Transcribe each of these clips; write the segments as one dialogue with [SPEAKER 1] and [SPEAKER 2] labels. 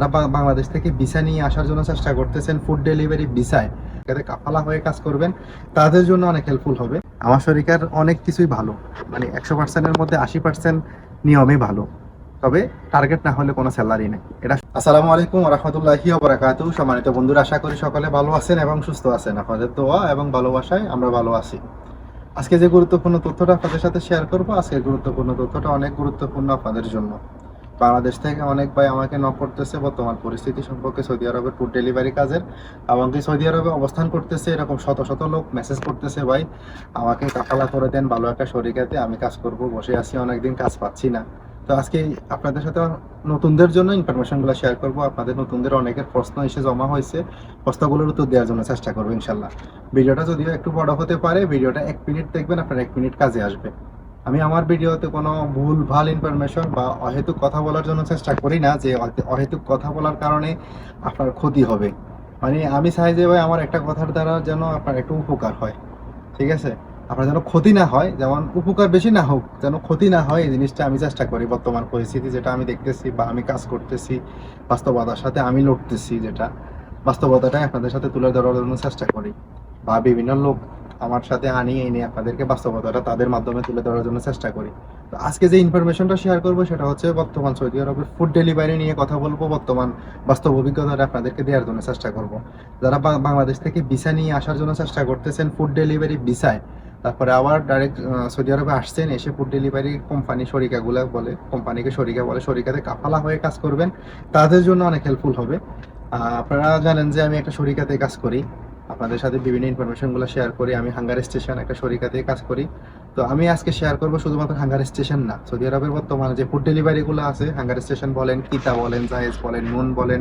[SPEAKER 1] যারা বাংলাদেশ থেকে ভিসা নিয়ে আসার জন্য চেষ্টা করতেছেন ফুড ডেলিভারি ভিসায়। যাতে কাফালা হয়ে কাজ করবেন, তাদের জন্য অনেক হেল্পফুল হবে। আমার শরীরের অনেক কিছুই ভালো মানে একশো পার্সেন্টের মধ্যে আশি পার্সেন্ট নিয়মই ভালো। তবে টার্গেট না হলে কোনো স্যালারি নেই। এটা আসসালামু আলাইকুম রহমতুল্লাহি বারাকাতু সম্মানিত বন্ধুরা, আশা করি সকলে ভালো আছেন এবং সুস্থ আছেন। আপনাদের দোয়া এবং ভালোবাসায় আমরা ভালো আছি। আজকে যে গুরুত্বপূর্ণ তথ্যটা আপনাদের সাথে শেয়ার করব, আজকের গুরুত্বপূর্ণ তথ্যটা অনেক গুরুত্বপূর্ণ আপনাদের জন্য। বাংলাদেশ থেকে অনেক ভাই আমাকে নক করতেছে, বর্তমান পরিস্থিতি সম্পর্কে সৌদি আরবের ফুড ডেলিভারি কাজের। এমনকি সৌদি আরবে অবস্থান করতেছে, এরকম শত শত লোক মেসেজ করতেছে, ভাই, আমাকে কাফালা করে দেন, ভালো একটা শরীরাতে আমি কাজ করব, বসে আছি, অনেকদিন কাজ পাচ্ছি না। তো আজকে আপনাদের সাথে নতুনদের জন্য ইনফরমেশনগুলো শেয়ার করব। আপনাদের নতুনদের অনেকের প্রশ্ন এসে জমা হয়েছে, প্রশ্নগুলোর উত্তর দেওয়ার জন্য চেষ্টা করব ইনশাল্লাহ। ভিডিওটা যদিও একটু বড় হতে পারে, ভিডিওটা এক মিনিট দেখবেন, আপনার এক মিনিট কাজে আসবে। আমি আমার ভিডিওতে কোনো ভুল, ভালো ইনফরমেশন বা অহেতুক কথা বলার জন্য চেষ্টা করি না যে অহেতুক কথা বলার কারণে আপনার ক্ষতি হবে। মানে আমি চাই যে ভাই আমার একটা কথার দ্বারা যেন আপনার একটু উপকার হয়। ঠিক আছে? আপনার যেন ক্ষতি না হয়, যেমন উপকার বেশি না হোক, যেন ক্ষতি না হয় এই জিনিসটা আমি চেষ্টা করি বর্তমান পরিস্থিতি যেটা আমি দেখতেছি বা আমি কাজ করতেছি, বাস্তবতার সাথে আমি লড়তেছি যেটা। বাস্তবতাটাই আপনাদের সাথে তুলে ধরার জন্য চেষ্টা করি বা বিভিন্ন লোক আমার সাথে আনিয়ে এনে আপনাদেরকে বাস্তবতাটা তাদের মাধ্যমে তুলে ধরার জন্য চেষ্টা করি। তো আজকে যে ইনফরমেশনটা শেয়ার করব সেটা হচ্ছে বর্তমান সৌদি আরবের ফুড ডেলিভারি নিয়ে কথা বলব, বর্তমান বাস্তব অভিজ্ঞতাটা আপনাদেরকে দেওয়ার জন্য চেষ্টা করব। যারা বাংলাদেশ থেকে ভিসা নিয়ে আসার জন্য চেষ্টা করতেছেন ফুড ডেলিভারি ভিসায় তারপরে আবার ডাইরেক্ট সৌদি আরবে আসছেন, এসে ফুড ডেলিভারি কোম্পানি শরিকাগুলো বলে কোম্পানিকে শরিকা বলে, শরিকাতে কাফালা হয়ে কাজ করবেন, তাদের জন্য অনেক হেল্পফুল হবে। আপনারা জানেন যে আমি একটা শরিকাতে কাজ করি। আপনাদের সাথে বিভিন্ন ইনফরমেশনগুলো শেয়ার করি। আমি হাঙ্গার স্টেশন একটা শরিকাতে কাজ করি। তো আমি আজকে শেয়ার করব শুধুমাত্র হাঙ্গার স্টেশন না। সৌদি আরবের বর্তমানে যে ফুড ডেলিভারিগুলো আছে হাঙ্গার স্টেশন বলেন, কিতা বলেন, জায়েজ বলেন, নুন বলেন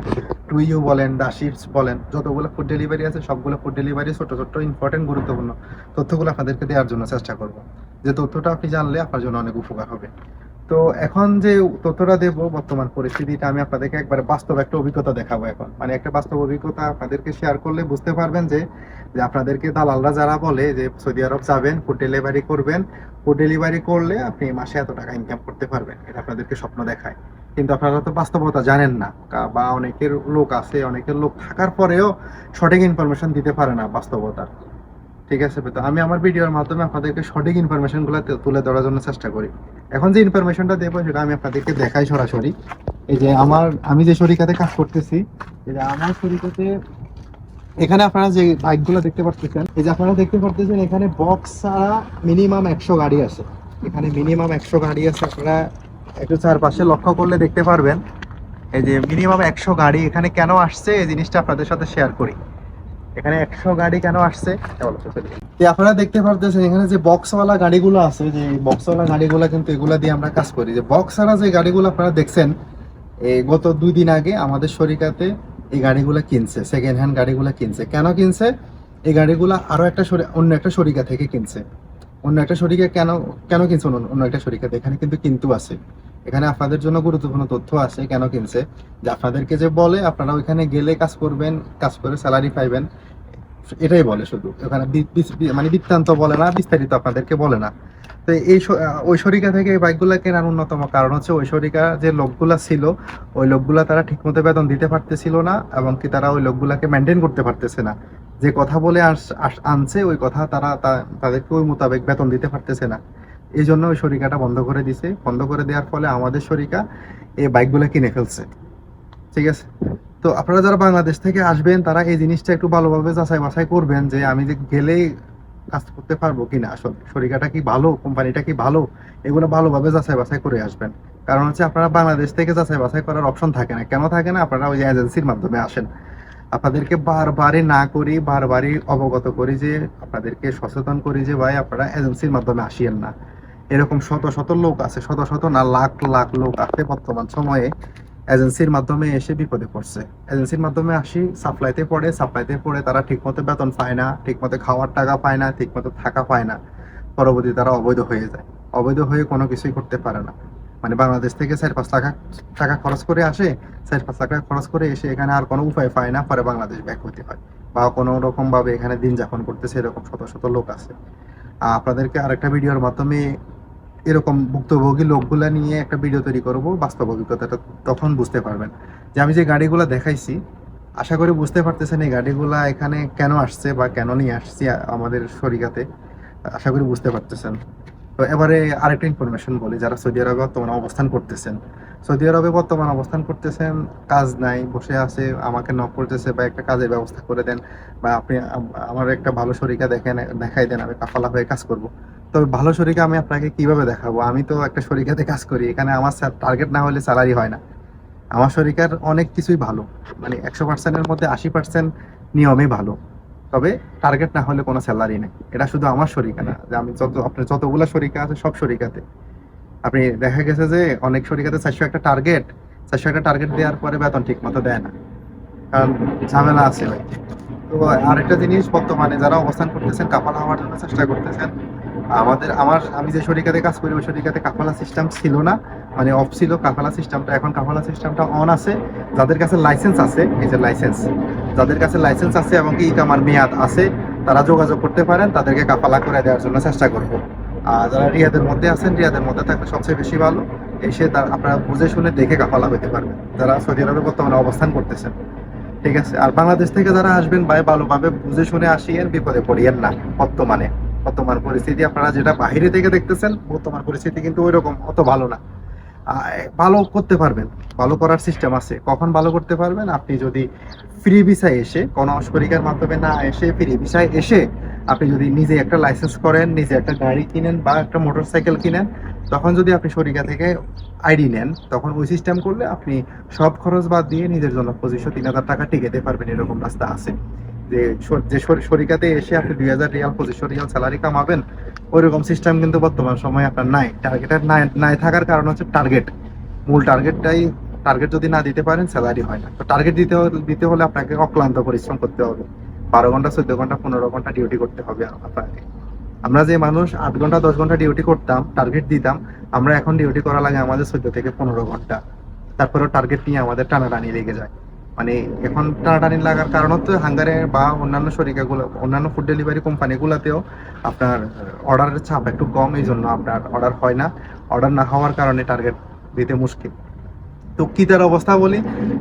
[SPEAKER 1] টুইউ বলেন দাশিপস বলেন, যতগুলো ফুড ডেলিভারি আছে, সবগুলো ফুড ডেলিভারি ছোট ছোট ইম্পর্টেন্ট গুরুত্বপূর্ণ তথ্যগুলো আপনাদেরকে দেওয়ার জন্য চেষ্টা করব। যে তথ্যটা আপনি জানলে আপনার জন্য অনেক উপকার হবে। তো এখন যে তথ্যটা দেবো বর্তমান পরিস্থিতিটা, আমি আপনাদেরকে একবারে বাস্তব একটা অভিজ্ঞতা দেখাবো এখন। মানে একটা বাস্তব অভিজ্ঞতা আপনাদেরকে শেয়ার করলে বুঝতে পারবেন যে যে আপনাদেরকে দালালরা যারা বলে যে সৌদি আরব যাবেন ফুড ডেলিভারি করবেন ফুড ডেলিভারি করলে আপনি মাসে এত টাকা ইনকাম করতে পারবেন। এটা আপনাদেরকে স্বপ্ন দেখায়। কিন্তু আপনারা তো বাস্তবতা জানেন না। বা অনেকের লোক আছে, অনেকের লোক থাকার পরেও সঠিক ইনফরমেশন দিতে পারে না বাস্তবতার। ঠিক আছে তো আমি আমার ভিডিওর মাধ্যমে আপনাদেরকে সঠিক ইনফরমেশনগুলো তুলে ধরার জন্য চেষ্টা করি। এখন যে ইনফরমেশনটা দেবো সেটা আমি আপনাদেরকে দেখাই সরাসরি। এই যে আমার, আমি যে শরিকাতে কাজ করতেছি যে আমার শরিকাতে এখানে আপনারা যে বাইকগুলো দেখতে পাচ্ছেন এই যে আপনারা দেখতে পাচ্ছেন এখানে বক্স ছাড়া মিনিমাম একশো গাড়ি আছে। এখানে মিনিমাম একশো গাড়ি আছে, আপনারা একটু চারপাশে লক্ষ্য করলে দেখতে পারবেন। এই যে মিনিমাম একশো গাড়ি এখানে কেন আসছে, এই জিনিসটা আপনাদের সাথে শেয়ার করি। এখানে একশো গাড়ি কেন আসছে? আপনারা দেখতে পারতেছেন এখানে যে বক্সওয়ালা গাড়িগুলো আছে, যে বক্সওয়ালা গাড়িগুলো কিন্তু এগুলা দিয়ে আমরা কাজ করি। যে বক্সারা যে গাড়িগুলো আপনারা দেখছেন এই গত দুই দিন আগে আমাদের শরিকাতে এই গাড়িগুলো কিনছে সেকেন্ড হ্যান্ড গাড়িগুলো কিনছে। কেন কিনছে? এই গাড়িগুলো আরও একটা অন্য একটা শরিকা থেকে কিনছে। অন্য একটা শরিকা কেন কেন কিনছে? অন্য একটা শরিকাতে। এখানে কিন্তু কিন্তু আছে। এখানে আপনাদের জন্য গুরুত্বপূর্ণ তথ্য আছে, কেন কিনছে। যে আপনাদেরকে যে বলে, আপনারা ওইখানে গেলে কাজ করবেন, কাজ করে স্যালারি পাইবেন, এটাই বলে শুধু। ওখানে মানে বৃত্তান্ত বলে না, বিস্তারিত আপনাদেরকে বলে না। তো এই শরিকা থেকে এই বাইকগুলো কেনার অন্যতম কারণ হচ্ছে শরিকা যে লোকগুলা ছিল, ওই লোকগুলা তারা ঠিকমতো বেতন দিতে পারতেছিল না, এবং কি তারা ওই লোকগুলাকে মেনটেন করতে পারতেছে না। যে কথা বলে আনছে, ওই কথা তারা তাদেরকে ওই মোতাবেক বেতন দিতে পারতেছে না। এই জন্য ওই শরিকাটা বন্ধ করে দিছে। বন্ধ করে দেওয়ার ফলে আমাদের শরিকা এই বাইকগুলো কিনে ফেলছে। ঠিক আছে? তো আপনারা যারা বাংলাদেশ থেকে আসবেন, তারা এই জিনিসটা একটু ভালোভাবে যাচাই বাছাই করবেন যে আমি যে গেলেই কাজ করতে পারব কিনা। আসলে শরিকাটা কি ভালো? কোম্পানিটা কি ভালো? এগুলো ভালোভাবে যাচাই বাছাই করে আসবেন। কারণ হচ্ছে আপনারা বাংলাদেশ থেকে যাচাই বাছাই করার অপশন থাকে না। কেন থাকে না? আপনারা ওই এজেন্সির মাধ্যমে আসেন। আপনাদেরকে বারবারই না করি, বারবারই অবগত করি যে, আপনাদেরকে সচেতন করি যে, ভাই, আপনারা এজেন্সির মাধ্যমে আসিয়েন না। এরকম শত শত লোক আছে, শত শত না লাখ লাখ লোক আছে বর্তমান সময়ে এজেন্সির মাধ্যমে এসে বিপদে পড়ছে। এজেন্সির মাধ্যমে আসি, সাপ্লাইতে পড়ে সাপ্লাইতে পড়ে তারা ঠিকমতো বেতন পায় না, ঠিকমতো খাওয়ার টাকা পায় না, ঠিকমতো থাকা পায় না। পরবর্তী তারা অবৈধ হয়ে যায়। অবৈধ হয়ে কোনো কিছুই করতে পারে না। মানে বাংলাদেশ থেকে চার পাঁচ টাকা টাকা খরচ করে আসে, চার পাঁচ টাকা খরচ করে এসে এখানে আর কোনো উপায় পায় না, পরে বাংলাদেশ ব্যাক হতে হয়। বা কোনো রকম ভাবে এখানে দিন যাপন করতেছে এরকম শত শত লোক আছে। আপনাদেরকে আরেকটা ভিডিওর মাধ্যমে এরকম ভুক্তভোগী লোকগুলা নিয়ে একটা ভিডিও তৈরি করব, বাস্তব অভিজ্ঞতাটা তখন বুঝতে পারবেন। যে আমি যে গাড়িগুলো দেখাইছি, আশা করি বুঝতে পারতেছেন এই গাড়িগুলা এখানে কেন আসছে বা কেন নিয়ে আসছি আমাদের শরিকাতে আশা করি বুঝতে পারতেছেন। তো এবারে আরেকটা ইনফরমেশন বলি, যারা সৌদি আরবে বর্তমানে অবস্থান করতেছেন। সৌদি আরবে বর্তমানে অবস্থান করতেছেন, কাজ নাই, বসে আছে, আমাকে নক করতেছে বা একটা কাজের ব্যবস্থা করে দেন, বা আপনি আমার একটা ভালো শরিকা দেখেন, দেখাই দেন, আমি কাফালা হয়ে কাজ করব। তবে ভালো শরিকা আমি আপনাকে কীভাবে দেখাবো? আমি তো একটা শরিকাতে কাজ করি। এখানে আমার টার্গেট না হলে স্যালারি হয় না। আমার শরিকার অনেক কিছুই ভালো। মানে একশো পার্সেন্টের মধ্যে আশি পার্সেন্ট নিয়মই ভালো। তবে টার্গেট না হলে কোনো স্যালারি নেই। এটা শুধু আমার শরিকা না। যে আমি যত, আপনার যতগুলো শরিকা আছে, সব শরিকাতে আপনি দেখা গেছে যে অনেক শরিকাতে চারশো একটা টার্গেট চারশো একটা টার্গেট দেওয়ার পরে বেতন ঠিক মতো দেয় না। কারণ ঝামেলা আছে। ভাই তো আরেকটা জিনিস বর্তমানে যারা অবস্থান করতেছেন, কাপাল হওয়ার জন্য চেষ্টা করতেছেন। আমাদের, আমার, আমি যে শরিকাতে কাজ করি, ওই শরিকাতে কাফালা সিস্টেম ছিল না। মানে অফ ছিল কাফালা সিস্টেমটা এখন কাফালা সিস্টেমটা অন আছে। যাদের কাছে লাইসেন্স আছে, এই যে লাইসেন্স যাদের কাছে লাইসেন্স আছে এবং কি ইকামার মেয়াদ আছে, তারা যোগাযোগ করতে পারেন। তাদেরকে কাফালা করে দেওয়ার জন্য চেষ্টা করব। আর যারা রিয়াদের মধ্যে আছেন, রিয়াদের মধ্যে থাকলে সবচেয়ে বেশি ভালো। এসে তার, আপনারা বুঝে শুনে দেখে কাফালা হইতে পারবেন। যারা সৌদি আরবে বর্তমানে অবস্থান করতেছেন। ঠিক আছে? আর বাংলাদেশ থেকে যারা আসবেন ভাই, ভালোভাবে বুঝে শুনে আসিয়েন বিপদে পড়িয়েন না, বর্তমানে। বর্তমান পরিস্থিতি আপনারা যেটা বাইরে থেকে দেখতেছেন বর্তমান পরিস্থিতি কিন্তু ওই রকম অত ভালো না। ভালো করতে পারবেন, ভালো করার সিস্টেম আছে। কখন ভালো করতে পারবেন? আপনি যদি ফ্রি ভিসায় এসে, কোনো অস্করিকার মাধ্যমে না এসে ফ্রি ভিসায় এসে আপনি যদি নিজে একটা লাইসেন্স করেন, নিজে একটা গাড়ি কিনেন বা একটা মোটরসাইকেল কিনেন, তখন যদি আপনি শরিকা থেকে আইডি নেন, তখন ওই সিস্টেম করলে আপনি সব খরচ বাদ দিয়ে নিজের জন্য পঁচিশশো, তিন হাজার টাকা টিকেতে পারবেন, এরকম রাস্তা আছে। যে যে শর- শরিকাতে এসে আপনি দুই হাজার রিয়াল, পঁচিশশো রিয়াল স্যালারি কামাবেন, ওইরকম সিস্টেম কিন্তু বর্তমান সময়ে আপনার নাই। টার্গেটের নাই নাই থাকার কারণ হচ্ছে টার্গেট মূল টার্গেটটাই টার্গেট যদি না দিতে পারেন স্যালারি হয় না। তো টার্গেট দিতে দিতে হলে আপনাকে অক্লান্ত পরিশ্রম করতে হবে। বারো ঘণ্টা, চোদ্দ ঘণ্টা, পনেরো ঘণ্টা ডিউটি করতে হবে আপনাকে। আমরা যে মানুষ, আট ঘণ্টা, দশ ঘণ্টা ডিউটি করতাম টার্গেট দিতাম, আমরা এখন ডিউটি করা লাগে আমাদের চোদ্দ থেকে পনেরো ঘণ্টা। তারপরেও টার্গেট নিয়ে আমাদের টানাটানি লেগে যায়। মানে এখন টানাটানি লাগার কারণ হচ্ছে হাঙ্গারে বা অন্যান্য শরিকাগুলো, অন্যান্য ফুড ডেলিভারি কোম্পানিগুলোতেও আপনার অর্ডারের চাপ একটু কম এই জন্য আপনার অর্ডার হয় না। অর্ডার না হওয়ার কারণে টার্গেট দিতে মুশকিল। তো কিতার অবস্থা বলি,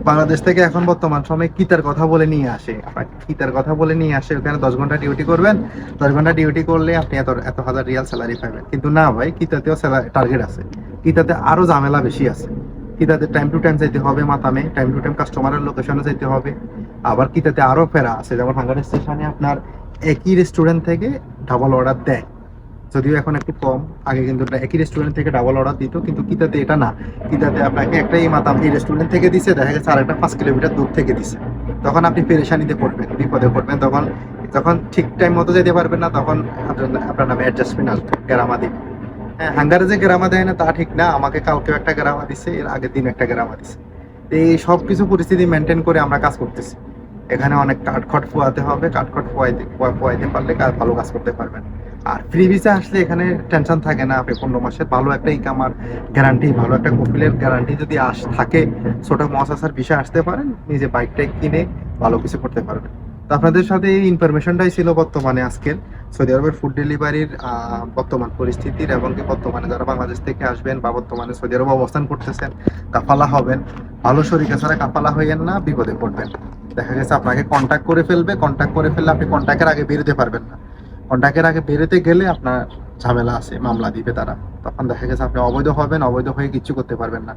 [SPEAKER 1] বাংলাদেশ থেকে এখন বর্তমান সময়ে কিতার কথা বলে নিয়ে আসে। আপনার কিতার কথা বলে নিয়ে আসে, ওখানে দশ ঘণ্টা ডিউটি করবেন। দশ ঘণ্টা ডিউটি করলে আপনি এত এত হাজার রিয়াল স্যালারি পাবেন। কিন্তু না ভাই, কিতাতেও টার্গেট আছে। কিতাতে আরও ঝামেলা বেশি আছে। কিতাতে টাইম টু টাইম যেতে হবে মাতামে টাইম টু টাইম কাস্টমারের লোকেশনে যেতে হবে। আবার কিতাতে আরও ফেরা আছে, যেমন হাঙ্গার স্টেশনে আপনার একই রেস্টুরেন্ট থেকে ডাবল অর্ডার দেয়। যদিও এখন একটু কম, আগে কিন্তু একই রেস্টুরেন্ট থেকে ডাবল অর্ডার দিত, কিন্তু কিতাতে এটা না। কিতাতে আপনাকে একটা এই মাতাম, এই রেস্টুরেন্ট থেকে দিছে, দেখা গেছে আর একটা পাঁচ কিলোমিটার দূর থেকে দিছে। তখন আপনি পেরেশানিতে পড়বেন, বিপদে পড়বেন, তখন যখন ঠিক টাইম মতো যেতে পারবেন না, তখন আপনার- নামে অ্যাডজাস্টমেন্ট আসবে গ্রামা দিবে হ্যাঁ হাঙ্গারে যে গ্রামা দেয় না, তা ঠিক না। আমাকে কালকেও একটা গ্রামা দিছে, এর আগের দিন একটা গ্রামা দিছে। এই সব কিছু পরিস্থিতি মেনটেন করে আমরা কাজ করতেছি। এখানে অনেক কাঠখট পোয়াতে হবে, কাঠখট পোয়াইতে পোয়া- পোয়াইতে পারলে ভালো কাজ করতে পারবেন। আর ফ্রি ভিসা আসলে এখানে টেনশন থাকে না, আপনি পনেরো মাসের ভালো একটা ইকামার গ্যারান্টি ভালো একটা কপিলের গ্যারান্টি যদি আস থাকে, ছোট মহাসাসার বিষয় আসতে পারেন নিজে বাইকটা কিনে ভালো কিছু করতে পারবেন। তো আপনাদের সাথে এই ইনফরমেশনটাই ছিল বর্তমানে আজকের। সৌদি আরবের ফুড ডেলিভারির বর্তমান পরিস্থিতির এবং কি বর্তমানে যারা বাংলাদেশ থেকে আসবেন বা বর্তমানে সৌদি আরবে অবস্থান করতেছেন, কাফালা হবেন। ভালো শরীরে ছাড়া কাফালা হইয়েন না, বিপদে পড়বেন। দেখা গেছে আপনাকে কন্ট্যাক্ট করে ফেলবে কন্ট্যাক্ট করে ফেললে আপনি কন্ট্যাক্টের আগে বেরোতে পারবেন না। কন্ট্যাক্টের আগে বেরোতে গেলে আপনার ঝামেলা আছে, মামলা দিবে তারা। তখন দেখা গেছে আপনি অবৈধ হবেন, অবৈধ হয়ে কিচ্ছু করতে পারবেন না।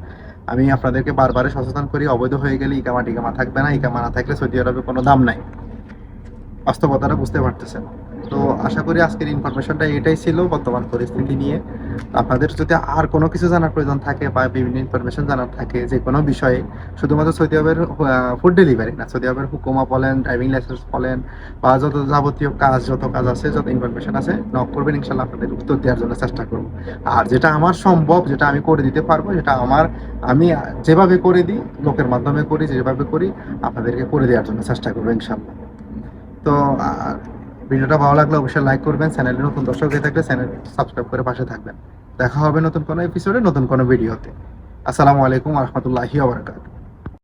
[SPEAKER 1] আমি আপনাদেরকে বারবারে সচেতন করি, অবৈধ হয়ে গেলে ইকামা টিকামা থাকবে না ইকামা না থাকলে সৌদি আরবে কোনো দাম নাই। বাস্তবতাটা বুঝতে পারতেছেন। তো আশা করি আজকের ইনফরমেশনটা এটাই ছিল বর্তমান পরিস্থিতি নিয়ে। আপনাদের যদি আর কোনো কিছু জানার প্রয়োজন থাকে বা বিভিন্ন ইনফরমেশন জানার থাকে যে কোনো বিষয়ে, শুধুমাত্র সৌদি আরবের ফুড ডেলিভারি না, সৌদি আরবের হুকুমা বলেন ড্রাইভিং লাইসেন্স বলেন, বা যত যাবতীয় কাজ, যত কাজ আছে, যত ইনফরমেশন আছে নক করবেন ইনশাল্লাহ আপনাদের উত্তর দেওয়ার জন্য চেষ্টা করব। আর যেটা আমার সম্ভব, যেটা আমি করে দিতে পারব যেটা আমার, আমি যেভাবে করে দিই, লোকের মাধ্যমে করি, যেভাবে করি, আপনাদেরকে করে দেওয়ার জন্য চেষ্টা করব ইনশাল্লাহ তো ভিডিওটা ভালো লাগলে অবশ্যই লাইক করবেন, চ্যানেলে নতুন দর্শক হয়ে থাকলে চ্যানেল সাবস্ক্রাইব করে পাশে থাকবেন। দেখা হবে নতুন কোনো এপিসোডে নতুন কোনো ভিডিওতে আসসালামু আলাইকুম রহমতুল্লাহি আবরকাত